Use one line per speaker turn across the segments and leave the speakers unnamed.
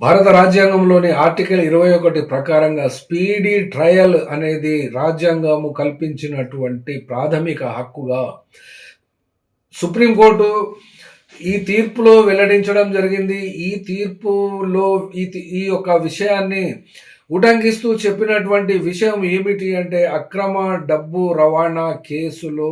భారత రాజ్యాంగంలోని ఆర్టికల్ ఇరవై ఒకటి ప్రకారంగా స్పీడీ ట్రయల్ అనేది రాజ్యాంగము కల్పించినటువంటి ప్రాథమిక హక్కుగా సుప్రీంకోర్టు ఈ తీర్పులో వెల్లడించడం జరిగింది. ఈ తీర్పులో ఈ ఈ యొక్క విషయాన్ని ఉటంకిస్తూ చెప్పినటువంటి విషయం ఏమిటి అంటే అక్రమ డబ్బు రవాణా కేసులో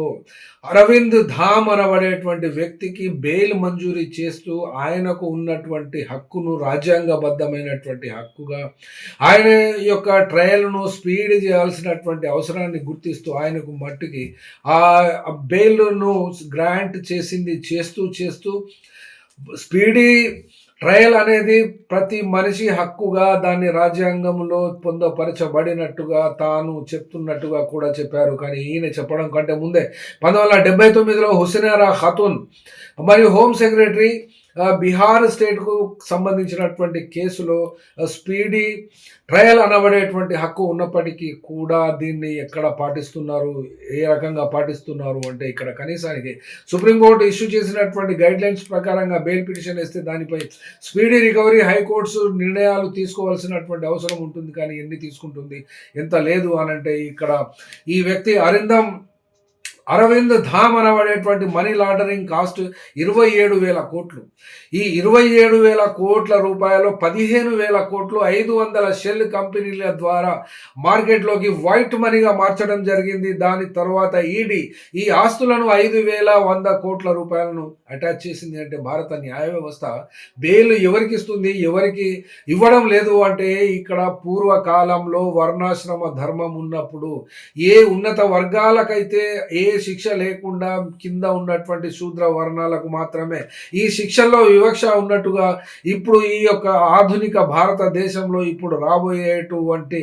అరవింద్ ధామ్ అనబడేటువంటి వ్యక్తికి బెయిల్ మంజూరీ చేస్తూ ఆయనకు ఉన్నటువంటి హక్కును రాజ్యాంగబద్ధమైనటువంటి హక్కుగా ఆయన యొక్క ట్రయల్ను స్పీడ్ చేయాల్సినటువంటి అవసరాన్ని గుర్తిస్తూ ఆయనకు మట్టుకి ఆ బెయిల్ను గ్రాంట్ చేసింది చేస్తూ చేస్తూ స్పీడీ ట్రయల్ అనేది ప్రతి మనిషి హక్కుగా దాన్ని రాజ్యాంగంలో పొందపరచబడినట్టుగా తాను చెప్తున్నట్టుగా కూడా చెప్పారు. కానీ ఈయన చెప్పడం కంటే ముందే పంతొమ్మిది వందల డెబ్బై తొమ్మిదిలో హుసేనారా ఖాతూన్ మరియు హోమ్ సెక్రటరీ బీహార్ స్టేట్కు సంబంధించినటువంటి కేసులో స్పీడీ ట్రయల్ అనబడేటువంటి హక్కు ఉన్నప్పటికీ కూడా దీన్ని ఎక్కడ పాటిస్తున్నారు ఏ రకంగా పాటిస్తున్నారు అంటే ఇక్కడ కనీసానికి సుప్రీంకోర్టు ఇష్యూ చేసినటువంటి గైడ్ లైన్స్ ప్రకారంగా బెయిల్ పిటిషన్ వేస్తే దానిపై స్పీడీ రికవరీ హైకోర్ట్స్ నిర్ణయాలు తీసుకోవాల్సినటువంటి అవసరం ఉంటుంది కానీ ఎన్ని తీసుకుంటుంది ఎంత లేదు అని అంటే ఇక్కడ ఈ వ్యక్తి అరిందం అరవింద్ ధామ్ అనబడేటువంటి మనీ లాండరింగ్ కాస్ట్ ఇరవై ఏడు వేల కోట్లు. ఈ ఇరవై ఏడు వేల కోట్ల రూపాయలు పదిహేను వేల కోట్లు ఐదు వందల షెల్ కంపెనీల ద్వారా మార్కెట్లోకి వైట్ మనీగా మార్చడం జరిగింది. దాని తర్వాత ఈడీ ఈ ఆస్తులను ఐదు వేల వంద కోట్ల రూపాయలను అటాచ్ చేసింది అంటే భారత న్యాయ వ్యవస్థ. బెయిల్ ఎవరికి ఇస్తుంది? ఎవరికి ఇవ్వడం లేదు అంటే ఇక్కడ పూర్వకాలంలో వర్ణాశ్రమ ధర్మం ఉన్నప్పుడు ఏ ఉన్నత వర్గాలకైతే ఏ శిక్ష లేకుండా కింద ఉన్నటువంటి శూద్ర వర్ణాలకు మాత్రమే ఈ శిక్షల్లో వివక్ష ఉన్నట్టుగా ఇప్పుడు ఈ యొక్క ఆధునిక భారతదేశంలో ఇప్పుడు రాబోయేటువంటి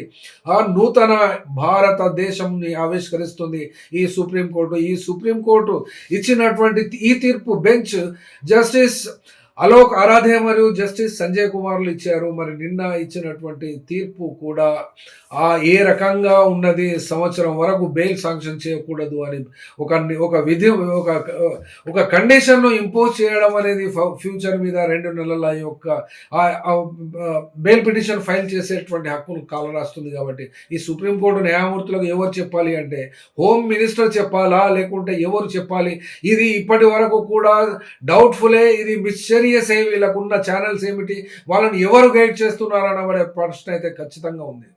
ఆ నూతన భారతదేశంని ఆవిష్కరిస్తుంది ఈ సుప్రీంకోర్టు. ఈ సుప్రీంకోర్టు ఇచ్చినటువంటి ఈ తీర్పు బెంచ్ జస్టిస్ అలోక్ ఆరాధే మరియు జస్టిస్ సంజయ్ కుమార్లు ఇచ్చారు. మరి నిన్న ఇచ్చినటువంటి తీర్పు కూడా ఆ ఏ రకంగా ఉన్నది సంవత్సరం వరకు బెయిల్ శాంక్షన్ చేయకూడదు అని ఒక ఒక విధి ఒక ఒక కండిషన్ను ఇంపోజ్ చేయడం అనేది ఫ్యూచర్ మీద రెండు నెలల యొక్క బెయిల్ పిటిషన్ ఫైల్ చేసేటువంటి హక్కును కాలరాస్తుంది కాబట్టి ఈ సుప్రీంకోర్టు న్యాయమూర్తులకు ఎవరు చెప్పాలి అంటే హోమ్ మినిస్టర్ చెప్పాలా? లేకుంటే ఎవరు చెప్పాలి? ఇది ఇప్పటి వరకు కూడా డౌట్ఫులే ఇది మిస్చరియస్ ఏ వీళ్ళకున్న ఛానల్స్ ఏమిటి? వాళ్ళని ఎవరు గైడ్ చేస్తున్నారన్న ప్రశ్న అయితే ఖచ్చితంగా ఉంది.